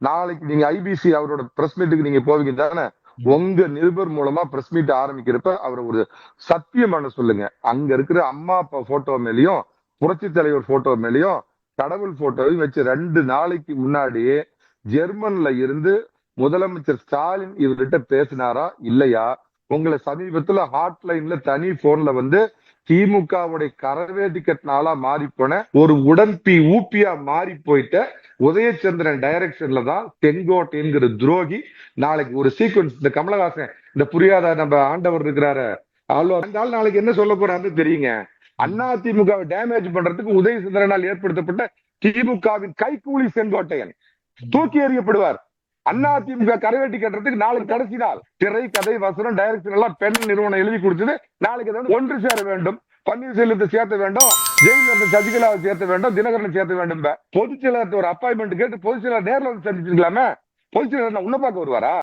நாளைக்கு நீங்க ஐபிசி அவரோட பிரஸ் மீட்டுக்கு நீங்க போவீங்க தானே? உங்க நிருபர் மூலமா பிரஸ் மீட் ஆரம்பிக்கிறப்ப அவர் ஒரு சத்தியம் பண்ண சொல்லுங்க. அங்க இருக்கிற அம்மா அப்பா போட்டோ மேலயும் புரட்சி தலைவர் போட்டோ மேலயும் கடவுள் போட்டோவையும் வச்சு ரெண்டு நாளைக்கு முன்னாடி ஜெர்மன்ல இருந்து முதலமைச்சர் ஸ்டாலின் இவர்கிட்ட பேசினாரா? இல்லையா? உங்களை சமீபத்துல ஹாட்லைன்ல தனி போன்ல வந்து திமுகவுடைய கரவேட்டி கட்டினாலா மாறி போன ஒரு உடன்பி ஊப்பியா மாறி போயிட்ட உதயச்சந்திரன் டைரக்ஷன்ல தான் என்கிற துரோகி நாளைக்கு ஒரு சீக்வன்ஸ் இந்த கமலஹாசன் இந்த புரியாத நம்ம ஆண்டவர் இருக்கிறாரு. ஆழ்வார் நாளைக்கு என்ன சொல்ல போறாருன்னு தெரியுங்க. அண்ணா திமுகவை டேமேஜ் பண்றதுக்கு உதயசந்திரனால் ஏற்படுத்தப்பட்ட திமுகவின் கைகூலி செங்கோட்டையன் தூக்கி எறியப்படுவார். அண்ணா திமுக கரவேட்டி கட்டுறதுக்கு நாளைக்கு கடைசி நாள். திரை கதை வசனம் டைரக்ஷன் எல்லாம் பெண் நிறுவனம் எழுதி கொடுத்தது. நாளைக்கு வந்து ஒன்று சேர வேண்டும். பன்னீர்செல்வத்தை சேர்த்த வேண்டும். ஜெயில சசிகலாவை சேர்த்த வேண்டும். தினகரனை சேர்த்த வேண்டும். பொதுச் செயலாளர் ஒரு அப்பாயின்மெண்ட் கேட்டு பொதுச் செயலாளர் நேரில் வந்து சந்திச்சிருக்கலாமே பொதுச் செயலாளர் உன்ன பார்க்க வருவாரா?